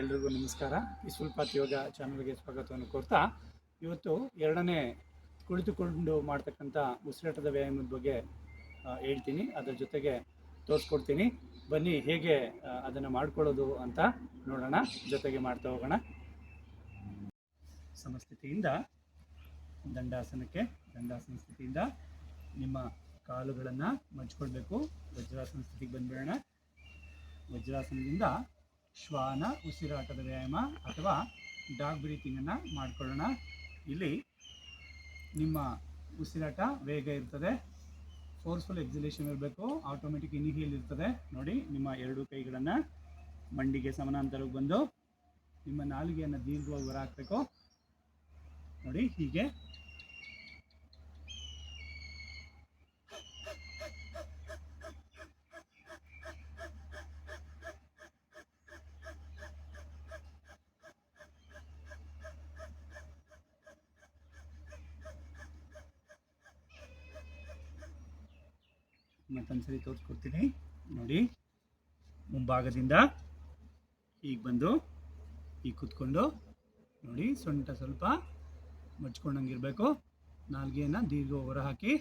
ಎಲ್ರಿಗೂ ನಮಸ್ಕಾರ. ಈ ಸ್ವಲ್ಪಾತ್ ಯೋಗ ಚಾನಲ್ಗೆ ಸ್ವಾಗತವನ್ನು ಕೋರ್ತಾ, ಇವತ್ತು ಎರಡನೇ ಕುಳಿತುಕೊಂಡು ಮಾಡ್ತಕ್ಕಂಥ ಉಸಿರಾಟದ ವ್ಯಾಯಾಮದ ಬಗ್ಗೆ ಹೇಳ್ತೀನಿ. ಅದರ ಜೊತೆಗೆ ತೋರಿಸ್ಕೊಡ್ತೀನಿ. ಬನ್ನಿ, ಹೇಗೆ ಅದನ್ನು ಮಾಡ್ಕೊಳ್ಳೋದು ಅಂತ ನೋಡೋಣ. ಜೊತೆಗೆ ಮಾಡ್ತಾ ಹೋಗೋಣ. ಸಮಸ್ಥಿತಿಯಿಂದ, ದಂಡಾಸನಕ್ಕೆ, ದಂಡಾಸನ ಸ್ಥಿತಿಯಿಂದ ನಿಮ್ಮ ಕಾಲುಗಳನ್ನು ಮಜ್ಕೊಳ್ಬೇಕು ವಜ್ರಾಸನ ಸ್ಥಿತಿಗೆ ಬಂದ್ಬಿಡೋಣ. ವಜ್ರಾಸನದಿಂದ ಶ್ವಾನ, ಉಸಿರಾಟದ ವ್ಯಾಯಾಮ ಅಥವಾ ಡಾಗ್ ಬ್ರೀತಿಂಗನ್ನು ಮಾಡಿಕೊಳ್ಳೋಣ. ಇಲ್ಲಿ ನಿಮ್ಮ ಉಸಿರಾಟ ವೇಗ ಇರ್ತದೆ. ಫೋರ್ಸ್ಫುಲ್ ಎಕ್ಸಿಲೇಷನ್ ಇರಬೇಕು. ಆಟೋಮೆಟಿಕ್ ಇನಿಹೇಲ್ ಇರ್ತದೆ. ನೋಡಿ, ನಿಮ್ಮ ಎರಡು ಕೈಗಳನ್ನು ಮಂಡಿಗೆ ಸಮಾನಾಂತರಕ್ಕೆ ಬಂದು ನಿಮ್ಮ ನಾಲಿಗೆಯನ್ನು ದೀರ್ಘವಾಗಿ ಹೊರ ಹಾಕಬೇಕು. ನೋಡಿ, ಹೀಗೆ ಮತ್ತೊಂದ್ಸರಿ ತೋರಿಸ್ಕೊಡ್ತೀನಿ. ನೋಡಿ, ಮುಂಭಾಗದಿಂದ ಈಗ ಬಂದು ಈಗ ಕುತ್ಕೊಂಡು, ನೋಡಿ, ಸೊಂಟ ಸ್ವಲ್ಪ ಮಡ್ಚ್ಕೊಂಡಂಗಿರಬೇಕು ನಾಲ್ಗೆಯನ್ನು ದೀರ್ಘ ಹೊರ ಹಾಕಿ.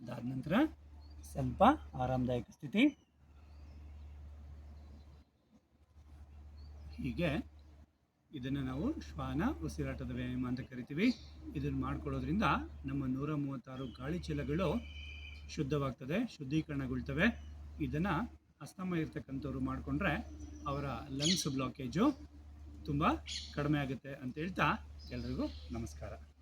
ಅದಾದ ನಂತರ ಸ್ವಲ್ಪ ಆರಾಮದಾಯಕ ಸ್ಥಿತಿ. ಹೀಗೆ ಇದನ್ನು ನಾವು ಶ್ವಾನ ಉಸಿರಾಟದ ವ್ಯಾಯಾಮ ಅಂತ ಕರಿತೀವಿ. ಇದನ್ನು ಮಾಡ್ಕೊಳ್ಳೋದ್ರಿಂದ ನಮ್ಮ ನೂರ ಮೂವತ್ತಾರು ಗಾಳಿ ಚೀಲಗಳು ಶುದ್ಧವಾಗ್ತದೆ, ಶುದ್ಧೀಕರಣಗೊಳ್ತವೆ. ಇದನ್ನು ಅಸ್ತಮ ಇರ್ತಕ್ಕಂಥವ್ರು ಮಾಡಿಕೊಂಡ್ರೆ ಅವರ ಲಂಗ್ಸ್ ಬ್ಲಾಕೇಜು ತುಂಬ ಕಡಿಮೆ ಆಗುತ್ತೆ ಅಂತ ಹೇಳ್ತಾ ಎಲ್ರಿಗೂ ನಮಸ್ಕಾರ.